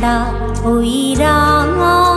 ছাড়া ওই রাঙা